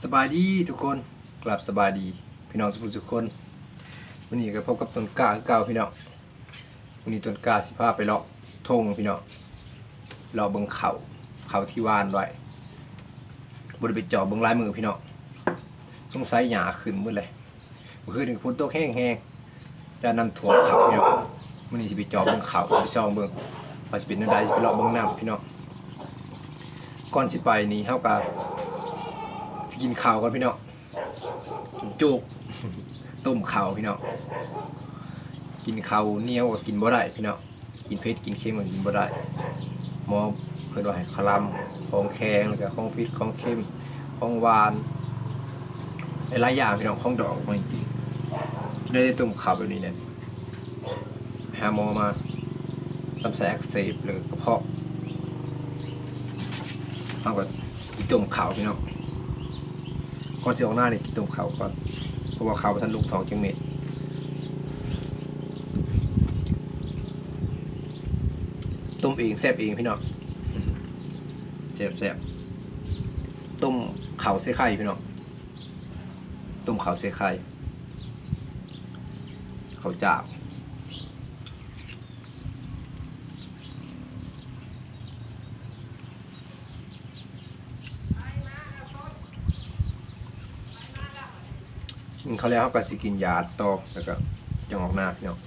สบายดีทุกคนกลับสบายดี พี่น้องทุกคนทุกคนวันนี้ก็พบกับต้นกาเก่าพี่น้องวันนี้ต้นกาสิพาไปเลาะทงพี่น้องเลาะเบิงเขาเขาที่วานไว้บริไปจาะเบิงลายมือพี่น้องสงสัยหยาขึ้นมืดเลยเมื่อคืนนี้ฝนตกแห้งๆจะนำถ่วเขาพี่น้องวันนี้สิไปเจาะเบิงเขาไปซองเบิงว่าสิเป็นจังไดสิไปเลาะเบิงน้ำพี่น้องก่อนสิไปนี่เฮาก็ สกินข้าวก่อนพี่น้องจุกต้มข้าวพี่น้องกินข้าวเหนียวก็กินบ่ได้พี่น้องกินเผ็ดกินเค็มก็กินบ่ได้หมอเพิ่นว่าให้คลำของแข็งแล้วก็ของเผ็ดของเค็มของหวานหลายอย่างพี่น้องของดอกมันจริงๆได้ได้ต้มข้าวแบบนี้เนี่ยหาหมอมาลำไส้อักเสบหรือกระเพาะเอาก็กินต้มข้าวพี่น้อง ก่อนจะออกหน้าเนี่ยกินต้มเขาก่อนเพราะว่าเขาท่านลูกทองจังเม็ดต้มเองแซ่บเองพี่น้องแซ่บแซ่บต้มเข่าวใส่ไข่พี่น้องต้มเข่าวใส่ไข่เขาวจาก กินเขาวแล้วเขาก็สิกินยาต่อแล้วก็ยังออกหน้าพี่น้อง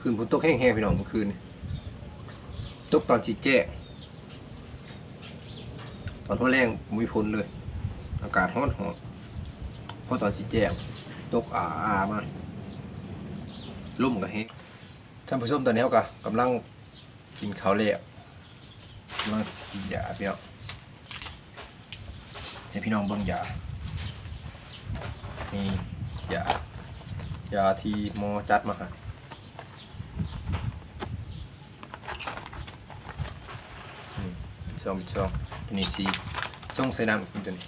คืนฝนตกแห้งๆพี่น้องเมื่อคืนตกตอนจีแจ้ตอนทั่วแรงมีฝนเลย อากาศร้อนหอนเพราะตอนจีแจ้ตกอาอามา ล่มกับเฮท่านผู้ชมตอนนี้ก็กำลังกินข้าวแล้วกำลังกินยาพี่น้องจะพี่น้องเบิ่งยานี่ยายาที่หมอจัดมาให้อืมสองสองตัวนี้สีส่งใส่น้ำกินตัวนี้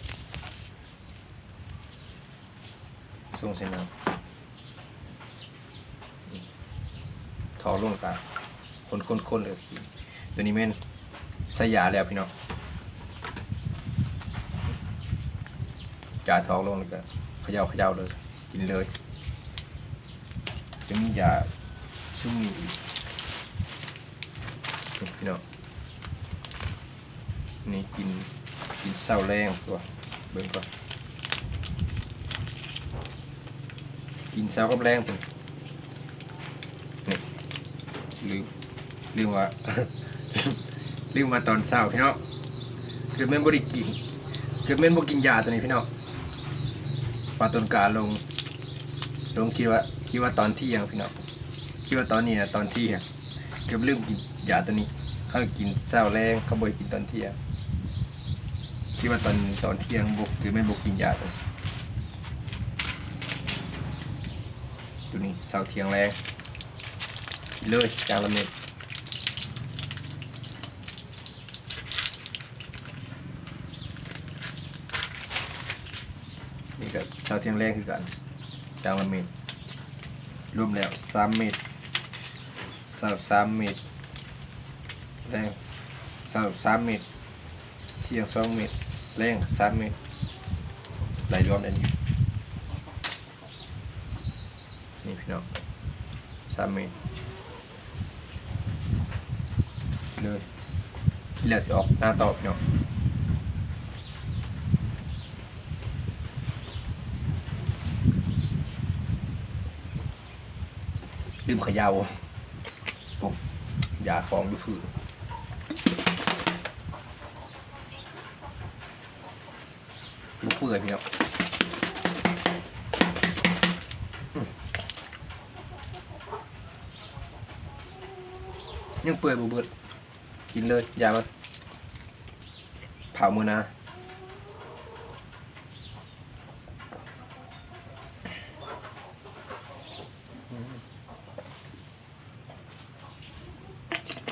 ส่งใส่น้ำอืม ถอลงกาคนคนคนเลยกินตัวนี้แม่นสยาแล้วพี่น้องจ่าทองลงแล้วก็เขย่าเขย่าเลย กินเลยจะมียาชุ่มนี้อีกพี่น้องนี่กินกินเศร้าแรงตัวเบิ่งก่อนกินเศร้ากับแรงตัว ลืมลืมว่า ลืมมาตอนเช้าพี่น้องเกือบแม่นบ่ได้กินเกือบแม่นบ่กินยาตัวนี้พี่น้องปาต้นกาลง ลงคิดว่าคิดว่าตอนเที่ยงพี่น้องคิดว่าตอนนี้นะตอนเที่ยงเกือบลืมกินยาตัวนี้ เขากินเช้าแรงเขาบ่ได้กินตอนเที่ยงคิดว่าตอนตอนเที่ยงบุกหรือไม่บุกกินยาตัวนี้เสาร์เที่ยงแรง เลยจางละเม็ดนี่ก็เสาร์เที่ยงแรงคือกันจางละเม็ดรวมแล้วสามเม็ดสาร์สามเม็ดแรงสาร์สามเม็ดเที่ยงสองเมตรแรงสามเมตรไหลรวมอันนี้นี่พี่น้องสามเมตรเลย ที่เหลือสิออกหน้าตอพี่น้องลืมขยาวปุ๊บยาฟองดูพื้นบุกเปื่อยพี่น้องอืมยังเปื่อยบุเบิด กินเลย อย่ามาเผามือนะ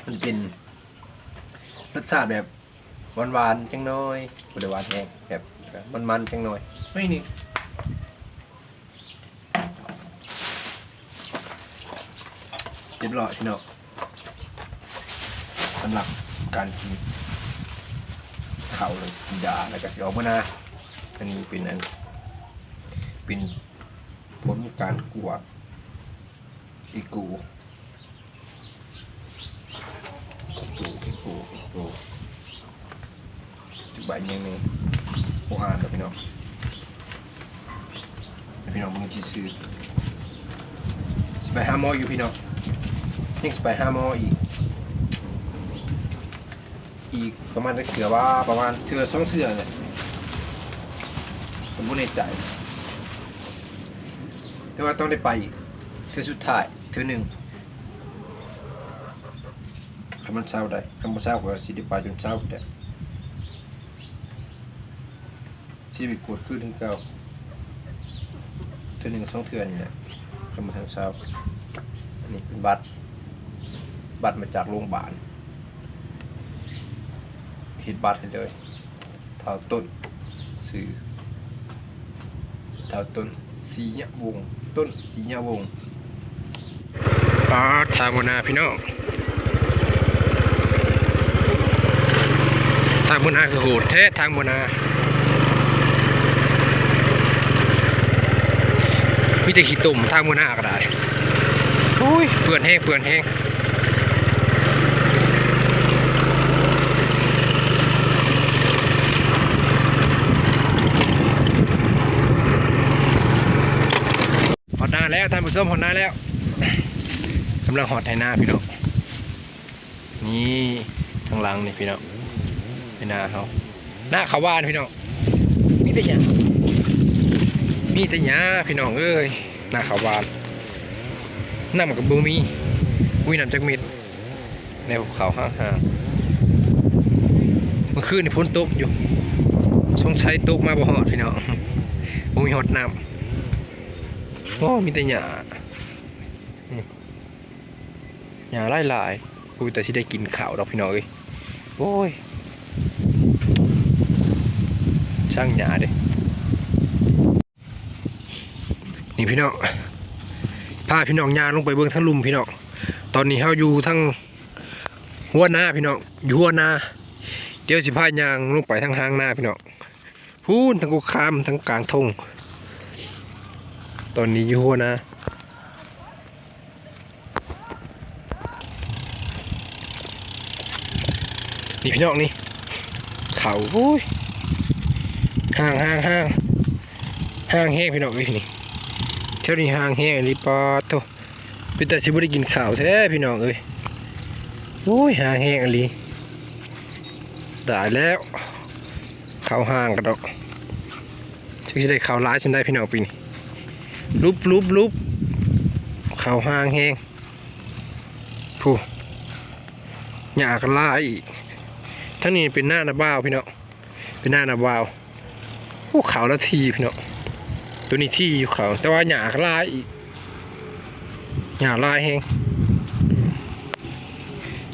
มันเป็นรสชาติแบบหวานๆวจังน้อยบริวานแห้งแบบมันมัจังน้อยไม่นี่เรียบร้อยพี่น้อง สำหรับการกินข้าวเลยกินยาแล้วก็สิออกมาหน้าอันนี้เป็นอันเป็นผลการกวดอีกูอีกูอีกูอีกูจุดใบยังหนึ่งโออ่านแล้วพี่น้องพี่น้องมึงที่ซื้อสไปห้าหมออยู่พี่น้องยังสไปห้าหมออีก อีกประมาณจะเถื่อว่าประมาณเถื่อสองเถื่อเนี่ยผมไม่แน่ใจ แต่ว่าต้องได้ไปเถื่อสุดท้ายเถื่อหนึ่งคำมันเศร้าได้คำมันเศร้าก็สิได้ไปจนเศร้าแต่ชีวิตกวดขึ้นถึงเก่าเถื่อหนึ่งสองเถื่อนี่แหละขึ้นมาทางเช้าอันนี้เป็นบัตรบัตรมาจากโรงพยาบาล เห็ดบัตรให้เลยเท่าต้นซื้อเท่าต้นสีเนียวงต้นสีเนียวงอ๋อทางบนาพี่น้องทางบนาคือโหดแท้ทางบนามีแต่ขี้ตุ่มทางมือหน้าก็ได้โอ้ยเปื่อนแห้งเปื่อนแห้งหอดห นาแล้วท่านผู้ชมหอดนาแล้วกำลังหอดไถนาพี่น้องนี่ทางหลังนี่พี่น้องไถนาเขาหน้าเขาวานพี่น้องมีแต่หยังมีแต่หญ้าพี่น้องเอ้ยหน้าขาวหวานน้ำกับบูมีวิน้ำจากมิดในภูเขาห่างๆเมื่อคืนนี่ฝนตกอยู่ช่วงใช้ตกมาบ่ฮอดพี่น้องบ่มีฮอดน้ำ โอ้มีแต่หญ้าอืมหญ้าหลายๆกูแต่สิได้กินข้าวดอกพี่น้องเอ้ยโอ้ยช่างหญ้าเด้นี่พี่น้องพาพี่น้องยางลงไปเบื้องทั้งลุมพี่น้อง ตอนนี้เฮาอยู่ทั้งหัวหน้าพี่น้อง อยู่หัวหน้า เดี๋ยวสิพายางลงไปทั้งหางหน้าพี่น้องพูนทั้งกุคามทั้งกลางทง ตอนนี้ยู่หัวน้านี่พี่น้องนี่ เขาโอ้ยห่างห่างห่างห่างแห้งพี่น้องเอ้ยนี่เท่านี้ห่างแห้งลิปอโตเป็นแต่สิบ่ได้กินข้าวแท้พี่น้องเอ้ยโอ้ยห่างแห้งอหลีได้แล้วข้าวห่างกันดอกจึงสิได้ข้าวหลายฉันได้พี่น้องปีนี้ ลุบลุบลุบข้าห่างแหงผู้หยากลายอีกทั้งนี้เป็นหน้าหนาบ้าวพี่เน้องเป็นหน้าหนาบ้าวโอ้เขาละทีพี่เน้องตัวนี้ที่อยู่เขาแต่ว่าหญ้ากลายอีกหญ้าลายแฮง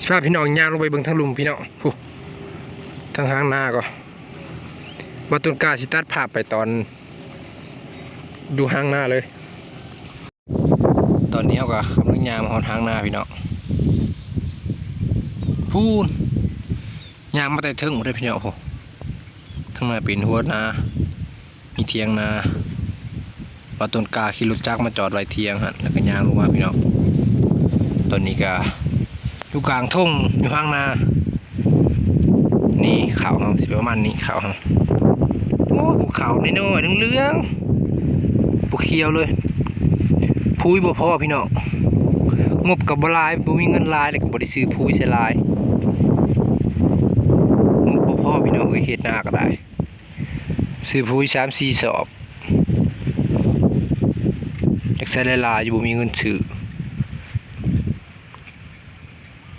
สภาพพี่น้องย่างลงไปเบิ่งทางลุมพี่น้องผู้ทางห้างหน้าก็มาตุนกาสิตัดภาพไปตอน ดูห้างหน้าเลย อนนี้เขาก็กำลังยามาหอนห้างนาพี่น้องพูนยางมาแต่เทิงหมดเลยพี่น้องโอ้ทั้งนาเป็นหัวนา มีเทียงนาปาต้นกาขี่รถจักรมาจอดไว้เทียงฮะแล้วก็ยางลงมาพี่น้องตอนนี้ก็อยู่กลางทุ่งอยู่ข้างนา นี่เขาเขาสิประมาณนี้เขาเขาโอ้ภูเขาในน้อยเหลืองๆปูเขียวเลย พุ้ยบ่พ่อพี่น้องงบกับบลายบ่มีเงินลายเลยก็บ่ได้ซื้อพุ้ยใส่ลายงบบ่พ่อพี่น้องเอ้เฮ็ดหน้าก็ได้ซื้อพุ้ยสามสี่สอบอยากใช้ลายอยู่บ่มีเงินซื้อ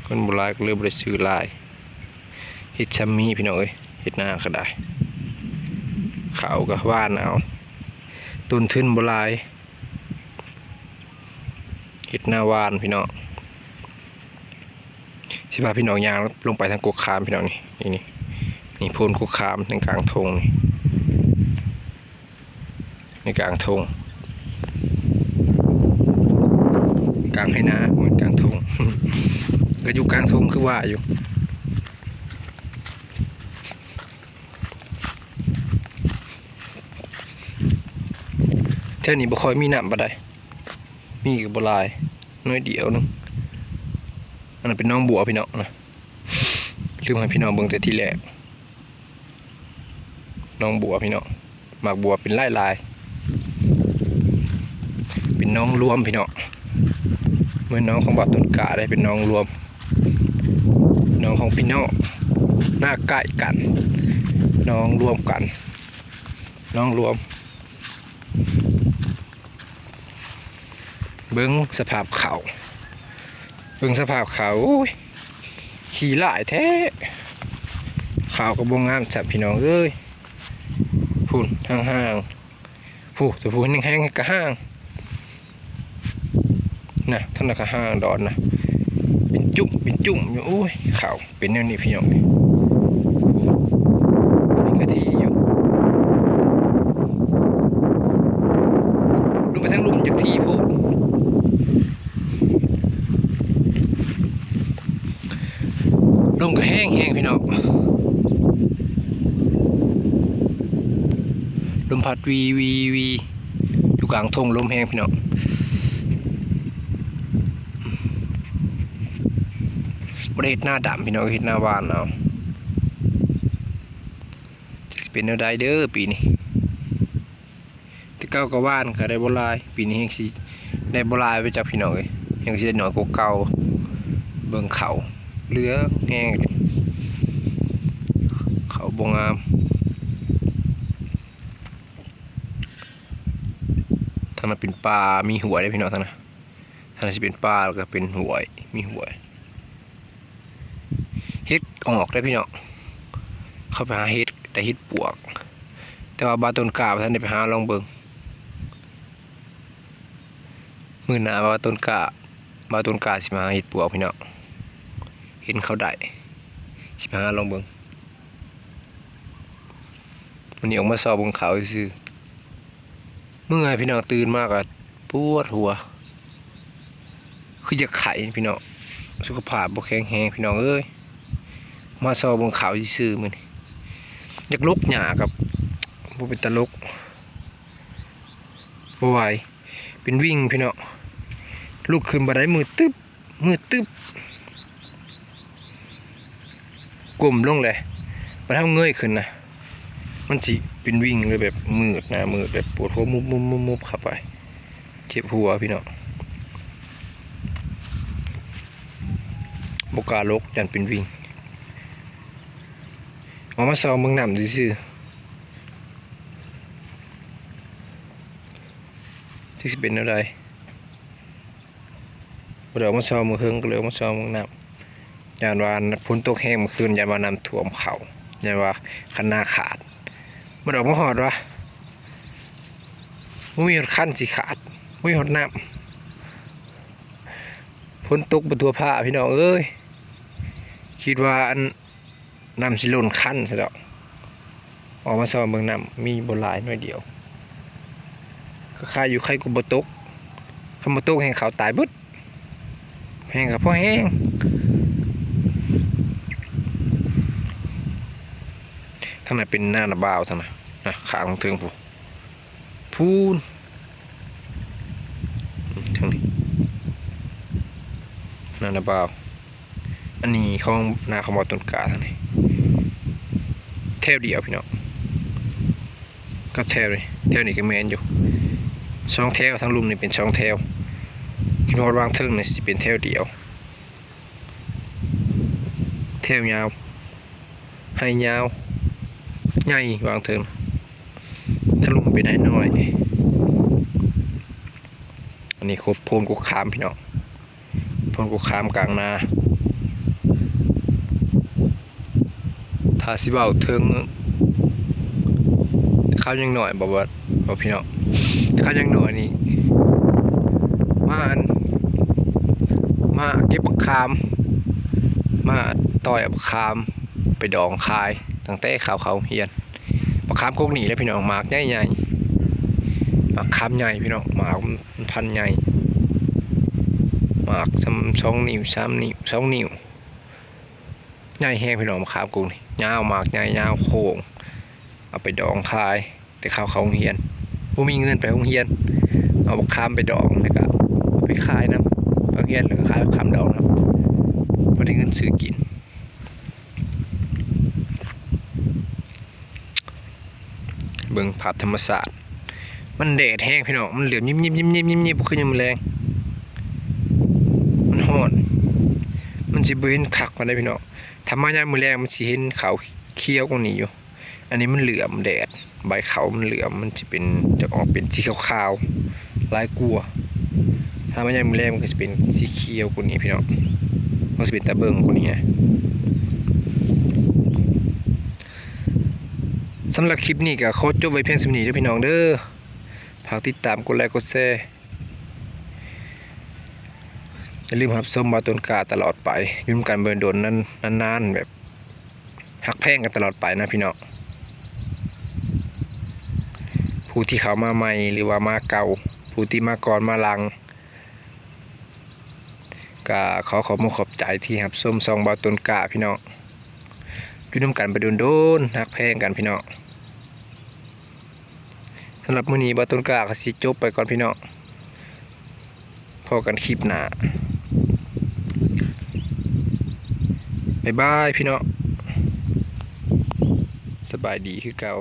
คนบราณก็เลยบ่ได้ซื้อลายเฮ็ดซัมมีพี่น้องเอ้ยเฮ็ดหน้าก็ได้ขาวก็ว่านเอาต้นทุนบ่ลาย เฮ็ดหน้าวานพี่น้องสิพาพี่น้องยางลงไปทางกกขามพี่น้องนี่นี่นี่นี่โพนกกขามทางกลางทงนี่ในกลางทงกลางให้นาเหมือนกลางทงก็อยู่กลางทงคือว่าอยู่เท่านี้บ่ค่อยมีน้ำปานใด มีก็บ่หลายน้อยเดียวนึงอันนั้นเป็นน้องบัวพี่น้องนะลืมให้พี่น้องเบิ่งแต่ที่แรกน้องบัวพี่น้องหมากบัวเป็นลายลายเป็นน้องรวมพี่น้องเมื่อน้องของบัดต้นกาได้เป็นน้องรวม น้องของพี่น้องหน้าใกล้กัน น้องรวมกัน น้องรวม เบิ้งสภาพเขาเบิ้งสภาพเขาขี่หลายแท้เขาก็บงงามจับพี่น้องเอ้ยพุ่นทางห้างผู้แต่พูนแห้งๆก็ห้างนะท่านน่ะก็ห้างดอนนะเป็นจุ่มเป็นจุ่มอยู่โอ้ยเขาเป็นแนวนี้พี่น้องนี่กะทีอยู่ลงไปทางลุ่มจากทีพวก ลมก็แห้งแห้งพี่น้องลมพัด วีวีวีอยู่กลางทงลมแห้งพี่น้องบริเวณหน้าดำพี่น้องเห็ดหน้าวานเอาจะสิเป็นแนวใดเด้อปีนี้ที่เก้าก็ว่านก็ได้บลาย ปีนี้ยังสิได้บลายไปจากพี่น้องเลยยังสิได้หน่อยกว่าเก่าเบิ่งเขาเลือแห้งเลยเขาบงามทางนั้น เป็นปลา มีหัวได้พี่น้องทางนั้นทางนั้นจะเป็นปลาแล้วก็เป็นหัวมีหัวเฮ็ดออกได้พี่น้อง เข้าไปหาเฮ็ดแต่เฮ็ดปวก แต่ว่าบาต้นกาท่านได้ไปหาลองเบิงมือหนาบาต้นกาบาต้นกาสิมาหาเฮ็ดปวกพี่น้อง เห็นเขาได้สิบห้าลองเบิงวันนี้ออกมาสอบบนเขาซื่อ เมื่อยพี่น้องตื่นมากอะปวดหัว คือจะไข่พี่น้องสุขภาพบ่แข็งแรงพี่น้องเอ้ยมาสอบบนเขาซื่อมันอยากลุกหยากับบ่เป็นตลกบ่ไหวเป็นวิ่งพี่น้องลุกขึ้นบันไดมือตึ๊บมือตึ๊บกลมลงเลยไปทำเงยขึ้นนะ มันสิเป็นวิ่งเลยแบบมืดนะมืดแบบปวดหัวมุบมุบมุบมุบเข้าไป เจ็บหัวพี่น้องบกาลกยันเป็นวิ่งออกมาซองเมืองนำซื่อที่สิเป็นอะไรเดี๋ยวเอามาซองมือเฮิงก็เลยเอามาซองเมืองนำยานว่าพ้นตกแห้งเมื่อคืนยานว่านำท่วมเขายานว่าคันนาขาด มันออกมาหอดวะมันมีหอดขั้นสิขาดมันมีหอดน้ำพ้นตกบนตัวผ้าพี่น้องเอ้ยคิดว่าอันน้ำสิล่นขั้นซะแล้วออกมาสอบเมืองน้ำมีบนลายหน่อยเดียวก็ค่าอยู่ใครกูบตกคำบตกแห่งเขาตายบึดแห้งกับพ่อแห้ง ทางไหนเป็นหน้าหน้าบ่าวทางไหนนะขาของเทิงผู้พูนอืมทางนี้หน้าหน้าบ่าว อันนี้ของหน้าของบอต้นกาทางนี้แถวเดียวพี่น้องก็แถวเลยแถวนี้ก็แมนอยู่สองแถวทั้งลุมนี่เป็นสองแถวคิดว่าวางเทิงนี่สิเป็นแถวเดียวแถวยาวให้ยาว ใหญ่วางเถิงทะลุไปได้น้อย อันนี้ครบโพนกุกขามพี่น้องโพนกุกขามกลางนาถ้าสิเบาเทิงข้าวยังหน่อยบอกว่าบอกพี่น้องข้าวยังหน่อยนี่มาอันมาเก็บบักขาม มาต่อยบักขามไปดองคาย ตั้งแต่ขาวเขาเฮียนมะขามกกหนีแล้วพี่น้องหมากใหญ่ใหญ่ๆมะขามใหญ่พี่น้องหมากมันพันใหญ่หมากสองนิ้วสามนิ้วสองนิ้วใหญ่แห้งพี่น้องมะขามกูนี่ยาวหมากใหญ่ยาวโค้งเอาไปดองขายแต่ข้าวเขาเฮียนบ่มีเงินไปโรงเฮียน เอามะขามไปดองแล้วก็เอาไปขายน้ำโรงเฮียนแล้วก็ขายมะขามดองน้ำบ่ได้เงินซื้อกิน เบิ่งภาพธรรมศาสตร์ มันแดดแห้งพี่น้องมันเหลือมยิบยิบยิบยิบยิบยิบขึ้นยังแรงมันฮ้อนมันสิบ่เห็นคักมันได้พี่น้องถ้ามายามมือแรงมันสิเห็นเขาเขียวกว่านี้อยู่ อันนี้มันเหลือมแดดใบเขามันเหลือมมันสิเป็นจะออกเป็นสีขาวๆลายกลัวถ้ามายามมือแรงมันก็สิเป็นสีเขียวกว่านี้พี่น้องมันสิเป็นตาเบิงกว่านี้นะ สำหรับคลิปนี้ก็ขอจบไว้เพียงสำนี้เด้อพี่น้องเด้อฝากติดตามกดไลค์กดแชร์อย่าลืมครับชมมาต้นกาตลอดไปยุ่นำกันเบินโดนนั้นนานๆแบบหักแพงกันตลอดไปนะพี่น้องผู้ที่เขามาใหม่หรือว่ามาเก่า ผู้ที่มาก่อนมาหลังก็ขอขอบคุณขอบใจที่ครับชมซองบาต้นกาพี่น้องยู่น้ำกันไปโดนโดนหักแพงกันพี่น้อง สำหรับมื้อนี้บาตุนกล้าก็สิจบไปก่อนพี่น้องพอกันคลิปหน้าบ๊ายบายพี่น้องสบายดีคือเก่า